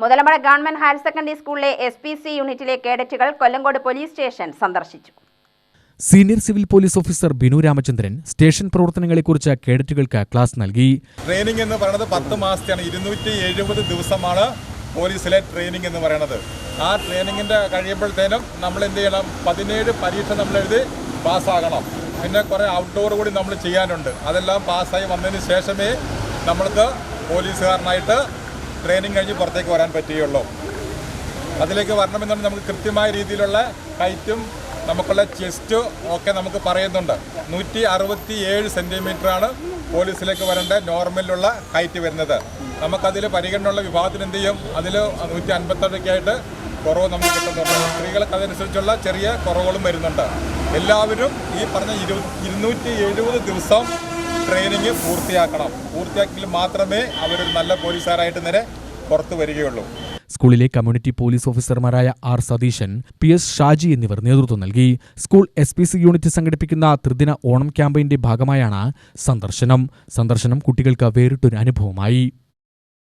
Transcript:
Muthalamada government higher secondary സ്കൂളിലെ S P C യൂണിറ്റിലെ കേഡറ്റുകൾ കൊല്ലങ്കോട് പോലീസ് സ്റ്റേഷൻ സന്ദർശിച്ചു. Senior civil police officer Binu Ramachandran station പ്രവർത്തനങ്ങളെക്കുറിച്ച് കേഡറ്റുകൾക്ക് ക്ലാസ് നൽകി. ട്രെയിനിംഗ് എന്ന് പറയുന്നത് പത്ത് മാസത്തെയാണ്. ഇരുന്നൂറ്റി എഴുപത് ദിവസമാണ് പോലീസിലെ ട്രെയിനിങ് എന്ന് പറയുന്നത്. ആ ട്രെയിനിങ്ങിന്റെ കഴിയുമ്പോഴത്തേനും നമ്മൾ എന്ത് ചെയ്യണം? പതിനേഴ് പരീക്ഷ നമ്മൾ എഴുതി പാസ്സാകണം. പിന്നെ കുറേ ഔട്ട്ഡോർ കൂടി നമ്മൾ ചെയ്യാനുണ്ട്. അതെല്ലാം പാസ്സായി വന്നതിന് ശേഷമേ നമ്മൾക്ക് പോലീസുകാരനായിട്ട് ട്രെയിനിങ് കഴിഞ്ഞ് പുറത്തേക്ക് വരാൻ പറ്റുകയുള്ളൂ. അതിലേക്ക് വരണമെന്നുണ്ടെങ്കിൽ നമുക്ക് കൃത്യമായ രീതിയിലുള്ള ഹൈറ്റും നമുക്കുള്ള ചെസ്റ്റ് ഒക്കെ നമുക്ക് പറയുന്നുണ്ട്. നൂറ്റി അറുപത്തി ഏഴ് സെന്റിമീറ്ററാണ് പോലീസിലേക്ക് വരേണ്ട നോർമലിലുള്ള ഹൈറ്റ് വരുന്നത്. നമുക്കതിൽ പരിഗണനയുള്ള വിഭാഗത്തിന് എന്ത് ചെയ്യും? അതിൽ നൂറ്റി അൻപത്തൊക്കെ കുറവ് നമുക്ക് കിട്ടുന്നുണ്ട്. സ്ത്രീകൾക്ക് അതനുസരിച്ചുള്ള ചെറിയ കുറവുകളും വരുന്നുണ്ട്. എല്ലാവരും ഈ പറഞ്ഞ ഇരു ഇരുന്നൂറ്റി എഴുപത് ദിവസം ട്രെയിനിങ് പൂർത്തിയാക്കണം. പൂർത്തിയാക്കിയെങ്കിൽ മാത്രമേ അവരൊരു നല്ല പോലീസുകാരായിട്ട് നേരെ പുറത്തു വരികയുള്ളൂ. സ്കൂളിലെ കമ്മ്യൂണിറ്റി പോലീസ് ഓഫീസർമാരായ R Satheesan P S Shaji എന്നിവർ നേതൃത്വം നൽകി. School S P C unit സംഘടിപ്പിക്കുന്ന ത്രിദിന ഓണം ക്യാമ്പയിന്റെ ഭാഗമായാണ് സന്ദർശനം. സന്ദർശനം കുട്ടികൾക്ക് വേറിട്ടൊരു അനുഭവമായി.